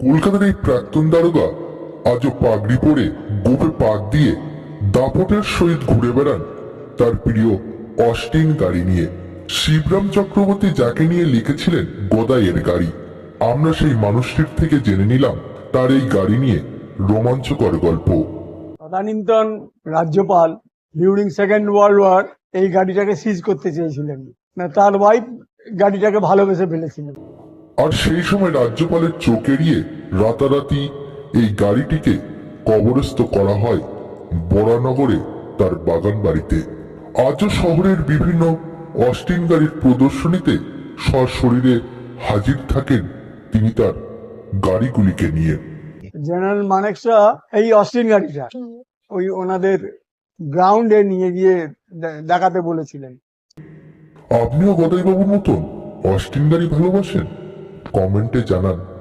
কলকাতার এই প্রাক্তন দারোগা আজও পাগড়ি পরে গোপে পাক দিয়ে দাপটের সহিত ঘুরে বেড়ান তার প্রিয় অস্টিন গাড়ি নিয়ে। শিবরাম চক্রবর্তী যাকে নিয়ে লিখেছিলেন গোদাইয়ের গাড়ি, আমরা সেই মানুষটির থেকে জেনে নিলাম তার এই গাড়ি নিয়ে রোমাঞ্চকর গল্প। তদানীন্তন রাজ্যপাল ডিউরিং সেকেন্ড ওয়ার্ল্ড ওয়ার এই গাড়িটাকে সিজ করতে চেয়েছিলেন। না তার ওয়াইফ গাড়িটাকে ভালোবেসে ফেলেছিলেন। আর সেই সময় রাজ্যপালের চোখ এড়িয়ে রাতারাতি এই গাড়িটিকে কবরস্থ করা হয় বরানগরে তার বাগান বাড়িতে। আজও শহরের বিভিন্ন অস্টিন গাড়ির প্রদর্শনীতে সশরীরে হাজির থাকেন তিনি তার গাড়িগুলিকে নিয়ে। জেনারেল মানেকশা এই অস্টিন গাড়িটা ওই ওনাদের গ্রাউন্ডে নিয়ে গিয়ে দেখাতে বলেছিলেন। আপনিও গদাইবাবুর মতন অস্টিন গাড়ি ভালোবাসেন? কমেন্টে জানান।